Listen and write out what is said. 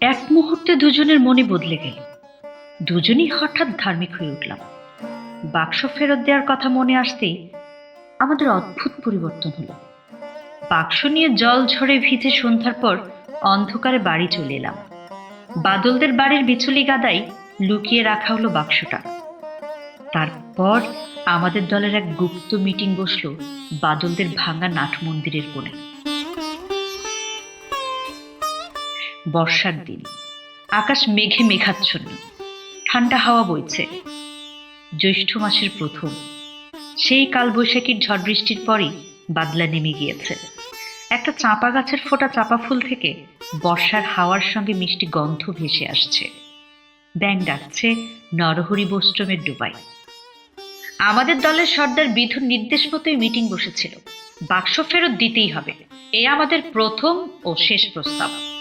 এক মুহূর্তে দুজনের মনে বদলে গেল। দুজনই হঠাৎ ধার্মিক হয়ে উঠলাম। বাক্স ফেরত দেওয়ার কথা মনে আসতেই আমাদের অদ্ভুত পরিবর্তন হলো। বাক্স নিয়ে জল ঝরে ভিজে সন্ধ্যার পর অন্ধকারে বাড়ি চলে এলাম। বাদলদের বাড়ির বিচুলি গাদায় লুকিয়ে রাখা হলো বাক্সটা। তারপর আমাদের দলের এক গুপ্ত মিটিং বসল বাদলদের ভাঙা নাট মন্দিরের কোণে। বর্ষার দিন। আকাশ মেঘে মেঘাচ্ছন্ন। ঠান্ডা হাওয়া বইছে। জ্যৈষ্ঠ মাসের প্রথম। সেই কালবৈশাখীর ঝড় বৃষ্টির পরই বাদলা নেমে গিয়েছে। একটা চাঁপা গাছের ফোটা চাঁপা ফুল থেকে বর্ষার হাওয়ার সঙ্গে মিষ্টি গন্ধ ভেসে আসছে। ব্যাং ডাকছে নরহরি বৈষ্ট্রমের ডুবাই আমাদের দলের সর্দার বিধুর নির্দেশ মতোই মিটিং বসেছিল। বাক্স ফেরত দিতেই হবে। এ আমাদের প্রথম ও শেষ প্রস্তাব।